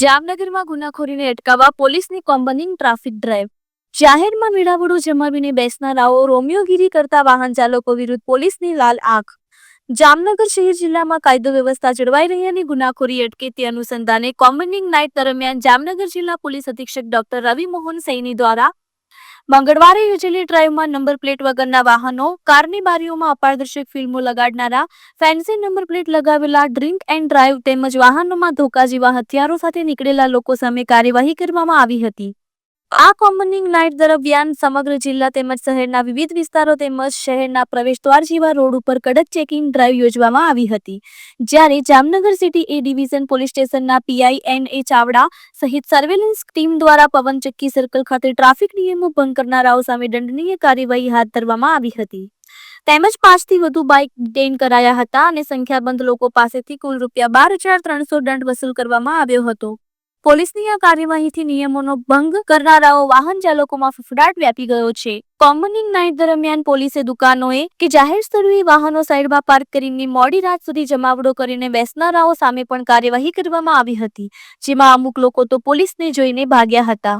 જામનગરમાં ગુનાખોરીને અટકાવવા પોલીસની કોમ્બનિંગ ટ્રાફિક ડ્રાઈવ. જાહેરમાં મેળાવડો જમાવીને બેસનારાઓ રોમિયોગીરી કરતા વાહન ચાલકો વિરુદ્ધ પોલીસની લાલ આંખ. જામનગર શહેર જિલ્લામાં કાયદો વ્યવસ્થા જળવાઈ રહ્યાની ગુનાખોરી અટકે તે અનુસંધાને કોમ્બનિંગ નાઇટ દરમિયાન જામનગર જિલ્લા પોલીસ અધિક્ષક ડોક્ટર રવિ મોહન સૈની દ્વારા મંગળવારે યોજેલી ડ્રાઈવમાં નંબર પ્લેટ વગરના વાહનો, કારની બારીઓમાં અપારદર્શક ફિલ્મો લગાડનારા, ફેન્સી નંબર પ્લેટ લગાવેલા, ડ્રિંક એન્ડ ડ્રાઈવ તેમજ વાહનોમાં ધોકા જેવા હથિયારો સાથે નીકળેલા લોકો સામે કાર્યવાહી કરવામાં આવી હતી. આ કોમ્બનિંગ નાઇટ દરમિયાન સમગ્ર જિલ્લા તેમજ શહેરના વિવિધ વિસ્તારો તેમજ શહેરના પ્રવેશદ્વાર જેવા રોડ ઉપર કડક ચેકિંગ ડ્રાઈવ યોજવામાં આવી હતી. જ્યારે Jamnagar city A division police સ્ટેશનના પીઆઈ એન એ ચાવડા સહિત સર્વેલન્સ ટીમ દ્વારા પવનચક્કી સર્કલ ખાતે ટ્રાફિક નિયમો ભંગ કરનારાઓ સામે દંડનીય કાર્યવાહી હાથ ધરવામાં આવી હતી. તેમજ પાંચથી વધુ બાઇક ડેન કરાયા હતા અને સંખ્યાબંધ લોકો પાસેથી કુલ રૂપિયા બાર હજાર ત્રણસો દંડ વસૂલ કરવામાં આવ્યો હતો. પોલીસની આ કાર્યવાહીથી નિયમોનો ભંગ કરનારાઓ વાહન ચાલકોમાં ફફડાટ વ્યાપી ગયો છે. કોમનિંગ નાઇટ દરમિયાન પોલીસે દુકાનોએ કે જાહેર સ્થળોએ વાહનો સાઈડમાં પાર્ક કરીને મોડી રાત સુધી જમાવડો કરીને બેસનારાઓ સામે પણ કાર્યવાહી કરવામાં આવી હતી, જેમાં અમુક લોકો તો પોલીસને જોઈને ભાગ્યા હતા.